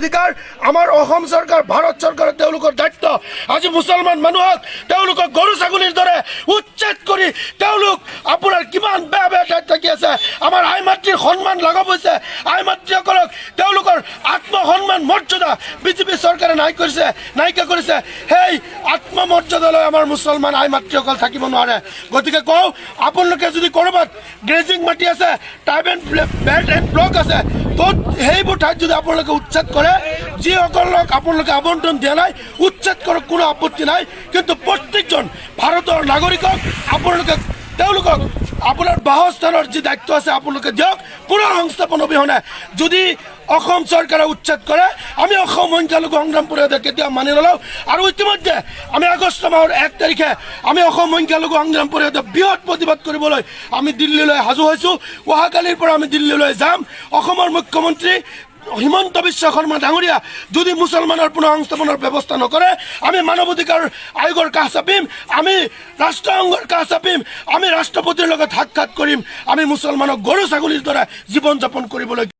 অধিকাৰ আমাৰ অসম চৰকাৰ ভাৰত চৰকাৰে তেওঁলোকৰ দায়িত্ব। আজি মুছলমান মানুহক তেওঁলোকক গৰু ছাগলীৰ দৰে উচ্ছেদ কৰি তেওঁলোক আপোনাৰ কিমান বেয়া বেয়া ঠাইত থাকি আছে। আমাৰ আই মাতৃৰ সন্মান লাঘৱ হৈছে। আই মাতৃসকলক আত্মসন্মান মৰ্যাদা বিজেপি চৰকাৰে নাই কৰিছে নাইকিয়া কৰিছে সেই আত্মমৰ্যাদালৈ আমাৰ মুছলমান আই মাতৃসকল থাকিব নোৱাৰে। গতিকে কওঁ, আপোনালোকে যদি ক'ৰবাত গ্ৰেজিং মাটি আছে ট্ৰাইবেল বেল্ট এণ্ড ব্লক আছে, ত'ত সেইবোৰ ঠাইত যদি আপোনালোকে উচ্ছেদ কৰে যিসকলক আপোনালোকে আবণ্টন দিয়া নাই, উচ্ছেদ কৰক কোনো আপত্তি নাই, কিন্তু প্ৰত্যেকজন ভাৰতৰ নাগৰিকক, আপোনালোকে তেওঁলোকক আপোনাৰ বাসস্থানৰ যি দায়িত্ব আছে, আপোনালোকে দিয়ক, পুনৰ সংস্থাপন অবিহনে। যদি অসম চৰকাৰে উচ্ছেদ কৰে আমি অসম সংখ্যালঘু সংগ্ৰাম পৰিষদে কেতিয়াও মানি নলওঁ আৰু ইতিমধ্যে আমি আগষ্ট মাহৰ এক তাৰিখে আমি অসম সংখ্যালঘু সংগ্ৰাম পৰিষদে বৃহৎ প্ৰতিবাদ কৰিবলৈ আমি দিল্লীলৈ সাজু হৈছোঁ। অহাকালিৰ পৰা আমি দিল্লীলৈ যাম। অসমৰ মুখ্যমন্ত্ৰী হিমন্ত বিশ্ব শৰ্মা ডাঙৰীয়া যদি মুছলমানৰ পুনৰ সংস্থাপনৰ ব্যৱস্থা নকৰে, আমি মানৱ অধিকাৰ আয়োগৰ কাষ চাপিম, আমি ৰাষ্ট্ৰসংঘৰ কাষ চাপিম, আমি ৰাষ্ট্ৰপতিৰ লগত সাক্ষাৎ কৰিম, আমি মুছলমানক গৰু ছাগলীৰ দৰে জীৱন যাপন কৰিবলৈ